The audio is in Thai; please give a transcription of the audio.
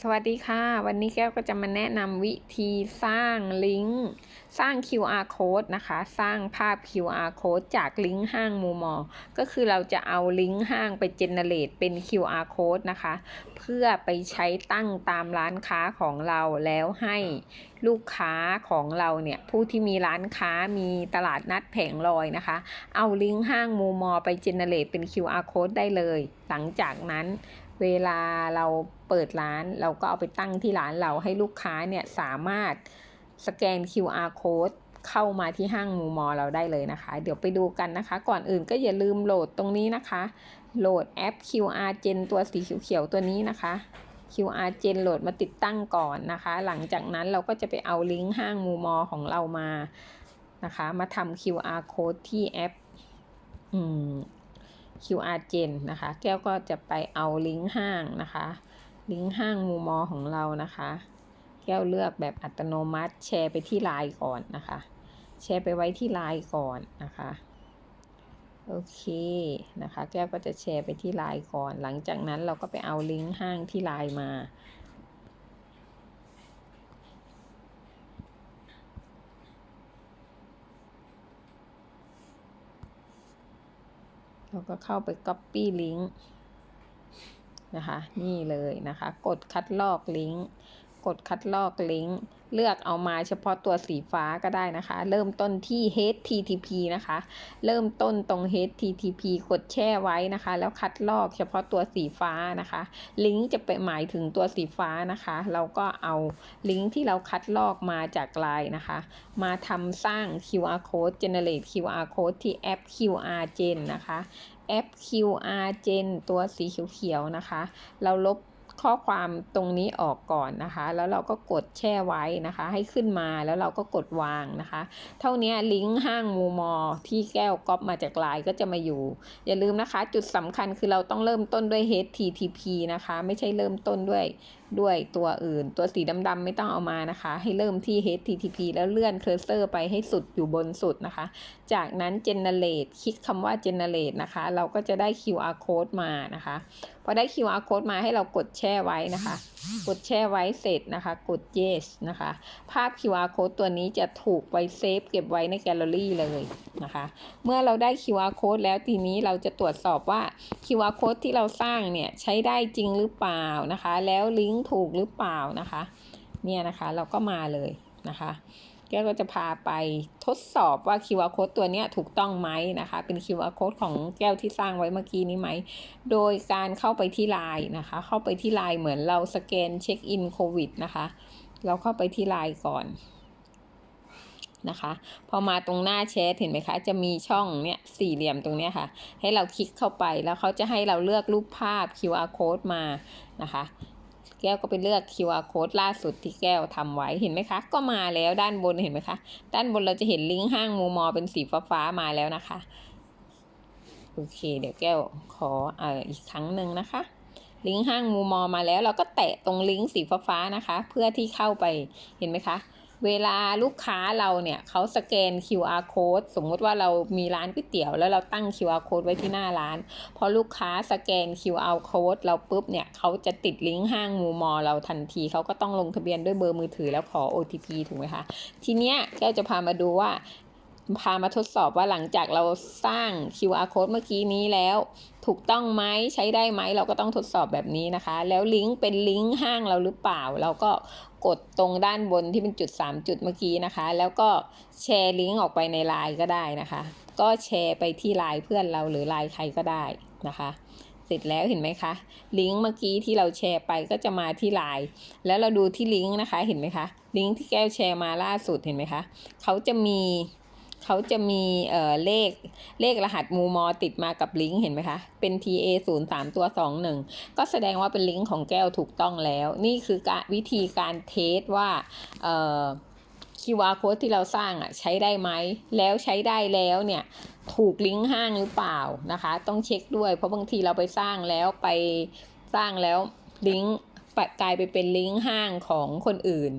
สวัสดีค่ะ วันนี้แก้วก็จะมาแนะนำวิธีสร้างลิงก์สร้าง QR code นะคะ สร้างภาพ QR code จากลิงก์ห้างมูมอ ก็คือเราจะเอาลิงก์ห้างไปเจเนเรตเป็น QR code นะคะ เพื่อไปใช้ตั้งตามร้านค้าของเราแล้วให้ลูกค้าของเราเนี่ย ผู้ที่มีร้านค้ามีตลาดนัดแผงลอยนะคะ เอาลิงก์ห้างมูมอ ไปเจเนเรตเป็น QR code ได้เลย หลังจากนั้น เวลาเราเปิดร้านเราก็เอาไปตั้งที่ร้านเราให้ลูกค้าเนี่ยสามารถสแกน QR code เข้ามาที่ห้างมูมอเราได้เลยนะคะ เดี๋ยวไปดูกันนะคะ ก่อนอื่นก็อย่าลืมโหลดตรงนี้นะคะ โหลดแอป QR Gen ตัวสีเขียวๆตัวนี้นะคะ QR Gen โหลดมาติดตั้งก่อนนะคะ หลังจากนั้นเราก็จะไปเอาลิงก์ห้างมูมอของเรามานะคะ มาทำ QR code ที่แอปอืม QR Gen นะคะ แก้วก็จะไปเอาลิงก์ห้างนะคะ ลิงก์ห้างมูมอของเรานะคะ แก้วเลือกแบบอัตโนมัติ แชร์ไปที่ไลน์ก่อนนะคะ แชร์ไปไว้ที่ไลน์ก่อนนะคะโอเคนะคะ แก้วก็จะแชร์ไปที่ไลน์ก่อน หลังจากนั้นเราก็ไปเอาลิงก์ห้างที่ไลน์มา เราก็เข้าไป Copy ลิงก์นะคะ นี่เลยนะคะ กดคัดลอกลิงก์ กดคัดลอกลิงก์เลือกเอามาเฉพาะตัวสีฟ้าก็ได้นะคะ เริ่มต้นที่ HTTP นะคะ เริ่มต้นตรง HTTP กดแช่ไว้นะคะ แล้วคัดลอกเฉพาะตัวสีฟ้านะคะ ลิงก์จะไปหมายถึงตัวสีฟ้านะคะ เราก็เอาลิงก์ที่เราคัดลอกมาจากไลน์นะคะ มาทำสร้าง QR code generate QR code ที่แอป QR Gen นะคะแอป QR Gen ตัวสีเขียวๆนะคะ เราลบ ข้อความตรงนี้ออกก่อนนะคะ แล้วเราก็กดแช่ไว้นะคะ ให้ขึ้นมาแล้วเราก็กดวางนะคะ เท่านี้ลิงก์ห้างมูมอที่แก้วก๊อปมาจากไลน์ก็จะมาอยู่ อย่าลืมนะคะ จุดสำคัญคือเราต้องเริ่มต้นด้วย HTTP นะคะ ไม่ใช่เริ่มต้นด้วย ด้วยตัวอื่น ตัวสีดำๆไม่ต้องเอามานะคะ ให้เริ่มที่ HTTP แล้วเลื่อนเคอร์เซอร์ไปให้สุดอยู่บนสุดนะคะ จากนั้น generate คลิกคำว่า generate นะคะ เราก็จะได้ QR code มานะคะพอได้ QR code มาให้เรากดแช่ไว้นะคะ กดแช่ไว้เสร็จนะคะ กด yes นะคะ ภาพ QR code ตัวนี้จะถูกไวเซฟเก็บไว้ในแกลเลอรี่เลยนะคะ เมื่อเราได้ QR code แล้วทีนี้เราจะตรวจสอบว่า QR code ที่เราสร้างเนี่ย ใช้ได้จริงหรือเปล่านะคะ แล้วลิงก์ถูกหรือเปล่านะคะ เนี่ยนะคะเราก็มาเลยนะคะแก้วก็จะพาไปทดสอบว่า QR code ตัวนี้ถูกต้องไหมนะคะ เป็น QR code ของแก้วที่สร้างไว้เมื่อกี้นี้ไหม โดยการเข้าไปที่ไลน์นะคะ เข้าไปที่ไลน์เหมือนเราสแกนเช็คอินโควิดนะคะ เราเข้าไปที่ไลน์ก่อนนะคะ พอมาตรงหน้าแชทเห็นไหมคะ จะมีช่องเนี้ยสี่เหลี่ยมตรงเนี้ยค่ะ ให้เราคลิกเข้าไปแล้วเขาจะให้เราเลือกรูปภาพ QR code มานะคะ แก้วก็ไปเลือก QR code ล่าสุดที่แก้วทำไว้เห็นไหมคะ ก็มาแล้วด้านบนเห็นไหมคะ ด้านบนเราจะเห็นลิงก์ห้างมูมอเป็นสีฟ้าๆมาแล้วนะคะ โอเค เดี๋ยวแก้วขอเอ่ออีกครั้งหนึ่งนะคะ ลิงก์ห้างมูมอมาแล้วเราก็แตะตรงลิงก์สีฟ้าๆนะคะ เพื่อที่เข้าไปเห็นไหมคะ เวลาลูกค้าเราเนี่ยเขาสแกน QR code สมมุติว่าเรามีร้านก๋วยเตี๋ยวแล้วเราตั้ง QR code ไว้ที่หน้าร้าน พอลูกค้าสแกน QR code เราปุ๊บเนี่ยเขาจะติดลิงก์ห้างมูมอเราทันทีเขาก็ต้องลงทะเบียนด้วยเบอร์มือถือแล้วขอ OTP ถูกไหมคะ ทีเนี้ยแก้วจะพามาดูว่าพามาทดสอบว่าหลังจากเราสร้าง QR code เมื่อกี้นี้แล้ว ถูกต้องไหมใช้ได้ไหมเราก็ต้องทดสอบแบบนี้นะคะ แล้วลิงก์เป็นลิงก์ห้างเราหรือเปล่า เราก็ กดตรงด้านบนที่เป็นจุด 3 จุดเมื่อกี้นะคะ แล้วก็แชร์ลิงก์ออกไปในไลน์ก็ได้นะคะ ก็แชร์ไปที่ไลน์เพื่อนเราหรือไลน์ใครก็ได้นะคะ เสร็จแล้วเห็นไหมคะ ลิงก์เมื่อกี้ที่เราแชร์ไปก็จะมาที่ไลน์แล้วเราดูที่ลิงก์นะคะเห็นไหมคะลิงก์ที่แก้วแชร์มาล่าสุดเห็นไหมคะเขาจะมี เขาจะมีเอ่อเลขเลขรหัสมูมอติดมากับลิงก์เห็นไหมคะ เป็น TA 0 3ตัว 21 ก็แสดงว่าเป็นลิงก์ของแก้วถูกต้องแล้ว นี่คือการวิธีการเทสว่าเอ่อ QR code ที่เราสร้างอะใช้ได้ไหม แล้วใช้ได้แล้วเนี่ยถูกลิงก์ห้างหรือเปล่านะคะ ต้องเช็คด้วย เพราะบางทีเราไปสร้างแล้วไปสร้างแล้วลิงก์กลายไปเป็นลิงก์ห้างของคนอื่น